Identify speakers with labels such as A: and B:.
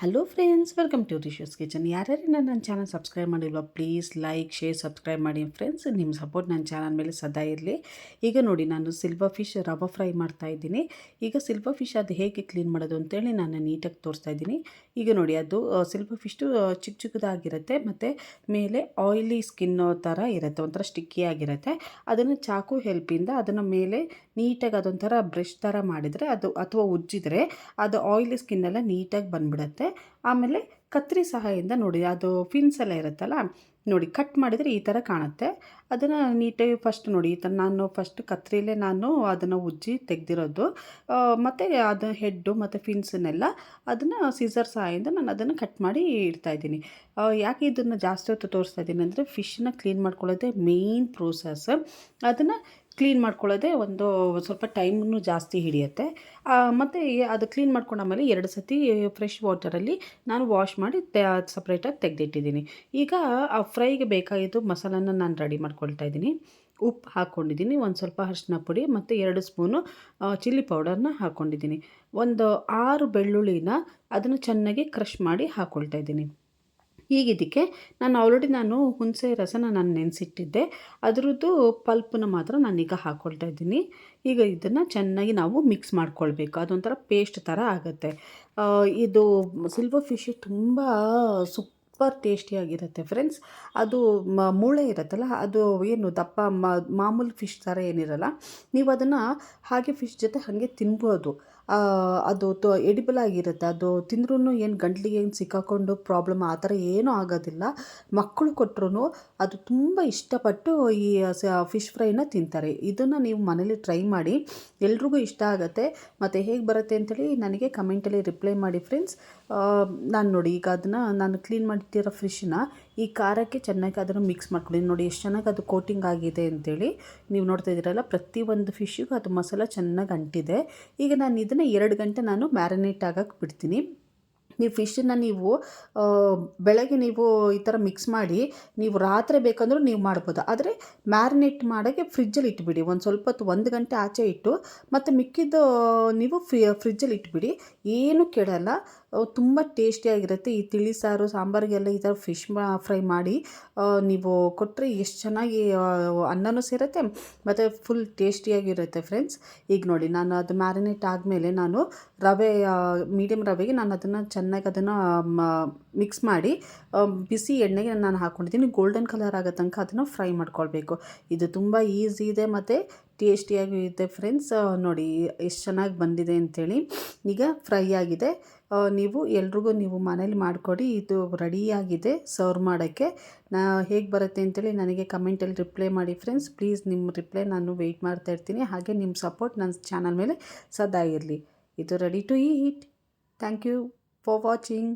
A: Hello friends welcome to Risho's kitchen ಯಾರ್ಯಾರು ನನ್ನ channel subscribe ಮಾಡಿಲ್ವ ಪ್ಲೀಸ್ ಲೈಕ್ ಶೇರ್ ಸಬ್ಸ್ಕ್ರೈಬ್ ಮಾಡಿ. ಫ್ರೆಂಡ್ಸ್ ನಿಮ್ಮ ಸಪೋರ್ಟ್ ನನ್ನ ಚಾನಲ್ ಮೇಲೆ ಸದಾ ಇರಲಿ. ಈಗ ನೋಡಿ, ನಾನು ಸಿಲ್ವರ್ ಫಿಶ್ ರವ ಫ್ರೈ ಮಾಡ್ತಾ ಇದ್ದೀನಿ. ಈಗ ಸಿಲ್ವರ್ ಫಿಶ್ ಅದು ಹೇಗೆ ಕ್ಲೀನ್ ಮಾಡೋದು ಅಂತೇಳಿ ನಾನು ನೀಟಾಗಿ ತೋರಿಸ್ತಾ ಇದ್ದೀನಿ. ಈಗ ನೋಡಿ, ಅದು ಸಿಲ್ವರ್ ಫಿಶ್ಟು ಚಿಕ್ಕ ಚಿಕ್ಕದಾಗಿರುತ್ತೆ, ಮತ್ತು ಮೇಲೆ ಆಯಿಲಿ ಸ್ಕಿನ್ ಥರ ಇರುತ್ತೆ, ಒಂಥರ ಸ್ಟಿಕ್ಕಿ ಆಗಿರುತ್ತೆ. ಅದನ್ನು ಚಾಕು ಹೆಲ್ಪಿಂದ ಅದನ್ನು ಮೇಲೆ ನೀಟಾಗಿ ಅದೊಂಥರ ಬ್ರಷ್ ಥರ ಮಾಡಿದರೆ ಅದು ಅಥವಾ ಉಜ್ಜಿದರೆ ಅದು ಆಯಿಲಿ ಸ್ಕಿನ್ನೆಲ್ಲ ನೀಟಾಗಿ ಬಂದ್ಬಿಡುತ್ತೆ. ಆಮೇಲೆ ಕತ್ರಿ ಸಹಾಯದಿಂದ ನೋಡಿ, ಅದು ಫಿನ್ಸ್ ಎಲ್ಲ ಇರುತ್ತಲ್ಲ, ನೋಡಿ ಕಟ್ ಮಾಡಿದರೆ ಈ ಥರ ಕಾಣುತ್ತೆ. ಅದನ್ನು ನೀಟಾಗಿ ಫಸ್ಟ್ ನೋಡಿ, ಈ ಥರ ನಾನು ಫಸ್ಟ್ ಕತ್ರಿಲೇ ನಾನು ಅದನ್ನು ಉಜ್ಜಿ ತೆಗೆದಿರೋದು. ಮತ್ತು ಅದು ಹೆಡ್ಡು ಮತ್ತು ಫಿನ್ಸನ್ನೆಲ್ಲ ಅದನ್ನು ಸೀಸರ್ ಸಹಾಯದಿಂದ ನಾನು ಅದನ್ನು ಕಟ್ ಮಾಡಿ ಇಡ್ತಾಯಿದ್ದೀನಿ ಯಾಕೆ ಇದನ್ನು ಜಾಸ್ತಿ ಹೊತ್ತು ತೋರಿಸ್ತಾ ಇದ್ದೀನಿ ಅಂದರೆ ಫಿಶ್ನ ಕ್ಲೀನ್ ಮಾಡ್ಕೊಳ್ಳೋದೇ ಮೇಯ್ನ್ ಪ್ರೋಸೆಸ್ ಅದನ್ನು ಕ್ಲೀನ್ ಮಾಡ್ಕೊಳ್ಳೋದೇ ಒಂದು ಸ್ವಲ್ಪ ಟೈಮನ್ನು ಜಾಸ್ತಿ ಹಿಡಿಯುತ್ತೆ. ಮತ್ತು ಅದು ಕ್ಲೀನ್ ಮಾಡ್ಕೊಂಡಾಮೇಲೆ ಎರಡು ಸತಿ ಫ್ರೆಶ್ ವಾಟರಲ್ಲಿ ನಾನು ವಾಶ್ ಮಾಡಿ ಸಪ್ರೇಟಾಗಿ ತೆಗೆದಿಟ್ಟಿದ್ದೀನಿ. ಈಗ ಆ ಫ್ರೈಗೆ ಬೇಕಾಗಿದ್ದು ಮಸಾಲನ ನಾನು ರೆಡಿ ಮಾಡ್ಕೊಳ್ತಾ ಇದ್ದೀನಿ. ಉಪ್ಪು ಹಾಕ್ಕೊಂಡಿದ್ದೀನಿ ಒಂದು ಸ್ವಲ್ಪ ಅರಿಶಿನ ಪುಡಿ ಮತ್ತು ಎರಡು ಸ್ಪೂನು ಚಿಲ್ಲಿ ಪೌಡರ್ನ ಹಾಕ್ಕೊಂಡಿದ್ದೀನಿ ಒಂದು ಆರು ಬೆಳ್ಳುಳ್ಳಿನ ಅದನ್ನು ಚೆನ್ನಾಗಿ ಕ್ರಷ್ ಮಾಡಿ ಹಾಕ್ಕೊಳ್ತಾ ಇದ್ದೀನಿ. ಈಗ ಇದಕ್ಕೆ ನಾನು ಆಲ್ರೆಡಿ ನಾನು ಹುಣಸೆ ರಸನ ನಾನು ನೆನೆಸಿಟ್ಟಿದ್ದೆ. ಅದರದ್ದು ಪಲ್ಪನ್ನ ಮಾತ್ರ ನಾನೀಗ ಹಾಕ್ಕೊಳ್ತಾ ಇದ್ದೀನಿ. ಈಗ ಇದನ್ನು ಚೆನ್ನಾಗಿ ನಾವು ಮಿಕ್ಸ್ ಮಾಡ್ಕೊಳ್ಬೇಕು. ಅದೊಂಥರ ಪೇಸ್ಟ್ ಥರ ಆಗುತ್ತೆ. ಇದು ಸಿಲ್ವರ್ ಫಿಶ್ ತುಂಬ ಸೂಪರ್ ಟೇಸ್ಟಿಯಾಗಿರುತ್ತೆ ಫ್ರೆಂಡ್ಸ್ ಅದು ಮೂಳೆ ಇರುತ್ತಲ್ಲ, ಅದು ಏನು ದಪ್ಪ ಮಾಮೂಲಿ ಫಿಶ್ ಥರ ಏನಿರಲ್ಲ ನೀವು ಅದನ್ನು ಹಾಗೆ ಫಿಶ್ ಜೊತೆ ಹಾಗೆ ತಿನ್ಬೋದು. ಅದು ತೊ ಎಡಿಬಲ್ ಆಗಿರುತ್ತೆ. ಅದು ತಿಂದ್ರೂ ಏನು ಗಂಟ್ಲಿಗೆ ಏನು ಸಿಕ್ಕಾಕೊಂಡು ಪ್ರಾಬ್ಲಮ್ ಆ ಥರ ಏನೂ ಆಗೋದಿಲ್ಲ. ಮಕ್ಕಳು ಕೊಟ್ರೂ ಅದು ತುಂಬ ಇಷ್ಟಪಟ್ಟು ಈ ಫಿಶ್ ಫ್ರೈನ ತಿಂತಾರೆ. ಇದನ್ನು ನೀವು ಮನೇಲಿ ಟ್ರೈ ಮಾಡಿ, ಎಲ್ರಿಗೂ ಇಷ್ಟ ಆಗುತ್ತೆ. ಮತ್ತು ಹೇಗೆ ಬರುತ್ತೆ ಅಂತೇಳಿ ನನಗೆ ಕಮೆಂಟಲ್ಲಿ ರಿಪ್ಲೈ ಮಾಡಿ ಫ್ರೆಂಡ್ಸ್ ನಾನು ನೋಡಿ ಈಗ ಅದನ್ನು, ನಾನು ಕ್ಲೀನ್ ಮಾಡ್ತಿರೋ ಫಿಶ್ನ ಈ ಖಾರಕ್ಕೆ ಚೆನ್ನಾಗಿ ಅದನ್ನು ಮಿಕ್ಸ್ ಮಾಡ್ಕೊಳ್ಳಿ. ನೋಡಿ ಎಷ್ಟು ಚೆನ್ನಾಗಿ ಅದು ಕೋಟಿಂಗ್ ಆಗಿದೆ ಅಂತೇಳಿ ನೀವು ನೋಡ್ತಾ ಇದ್ದೀರಲ್ಲ ಪ್ರತಿಯೊಂದು ಫಿಶ್ಶಿಗೂ ಅದು ಮಸಾಲ ಚೆನ್ನಾಗಿ ಅಂಟಿದೆ. ಈಗ ನಾನು ಇದನ್ನು ಎರಡು ಗಂಟೆ ನಾನು ಮ್ಯಾರಿನೇಟ್ ಆಗಕ್ಕೆ ಬಿಡ್ತೀನಿ. ನೀವು ಫಿಶನ್ನು ನೀವು ಬೆಳಗ್ಗೆ ನೀವು ಈ ಥರ ಮಿಕ್ಸ್ ಮಾಡಿ, ನೀವು ರಾತ್ರಿ ಬೇಕಂದ್ರೂ ನೀವು ಮಾಡ್ಬೋದು. ಆದರೆ ಮ್ಯಾರಿನೇಟ್ ಮಾಡೋಕ್ಕೆ ಫ್ರಿಜ್ಜಲ್ಲಿ ಇಟ್ಬಿಡಿ. ಒಂದು ಸ್ವಲ್ಪ ಹೊತ್ತು, ಒಂದು ಗಂಟೆ ಆಚೆ ಇಟ್ಟು, ಮತ್ತು ಮಿಕ್ಕಿದ್ದು ನೀವು ಫ್ರಿ ಫ್ರಿಜ್ಜಲ್ಲಿ ಇಟ್ಬಿಡಿ. ಏನು ಕೆಡಲ್ಲ ತುಂಬ ಟೇಸ್ಟಿಯಾಗಿರುತ್ತೆ ಈ ತಿಳಿ ಸಾರು, ಸಾಂಬಾರಿಗೆಲ್ಲ ಈ ಥರ ಫಿಶ್ ಫ್ರೈ ಮಾಡಿ ನೀವು ಕೊಟ್ಟರೆ ಎಷ್ಟು ಚೆನ್ನಾಗಿ ಅನ್ನನೂ ಸೇರುತ್ತೆ. ಮತ್ತು ಫುಲ್ ಟೇಸ್ಟಿಯಾಗಿರುತ್ತೆ ಫ್ರೆಂಡ್ಸ್ ಈಗ ನೋಡಿ, ನಾನು ಅದು ಮ್ಯಾರಿನೇಟ್ ಆದಮೇಲೆ ನಾನು ರವೆ ಮೀಡಿಯಮ್ ರವೆಗೆ ನಾನು ಅದನ್ನು ಚೆನ್ನಾಗಿ ಅದನ್ನು ಮಿಕ್ಸ್ ಮಾಡಿ ಬಿಸಿ ಎಣ್ಣೆಗೆ ನಾನು ಹಾಕ್ಕೊಂಡಿದ್ದೀನಿ ಗೋಲ್ಡನ್ ಕಲರ್ ಆಗೋ ತನಕ ಅದನ್ನು ಫ್ರೈ ಮಾಡ್ಕೊಳ್ಬೇಕು. ಇದು ತುಂಬ ಈಸಿ ಇದೆ ಮತ್ತು ಟೇಸ್ಟಿಯಾಗಿ ಇದೆ ಫ್ರೆಂಡ್ಸ್ ನೋಡಿ, ಎಷ್ಟು ಚೆನ್ನಾಗಿ ಬಂದಿದೆ ಅಂಥೇಳಿ ಈಗ ಫ್ರೈ ಆಗಿದೆ. ನೀವು ಎಲ್ರಿಗೂ ನೀವು ಮನೇಲಿ ಮಾಡಿಕೊಡಿ, ಇದು ರೆಡಿಯಾಗಿದೆ, ಸರ್ವ್ ಮಾಡೋಕ್ಕೆ. ನಾ ಹೇಗೆ ಬರುತ್ತೆ ಅಂತೇಳಿ ನನಗೆ ಕಮೆಂಟಲ್ಲಿ ರಿಪ್ಲೈ ಮಾಡಿ ಫ್ರೆಂಡ್ಸ್. ಪ್ಲೀಸ್ ನಿಮ್ಮ ರಿಪ್ಲೈ ನಾನು ವೆಯ್ಟ್ ಮಾಡ್ತಾ ಇರ್ತೀನಿ. ಹಾಗೆ ನಿಮ್ಮ ಸಪೋರ್ಟ್ ನನ್ನ ಚಾನಲ್ ಮೇಲೆ ಸದಾ ಇರಲಿ. ಇದು ready to eat. Thank you for watching.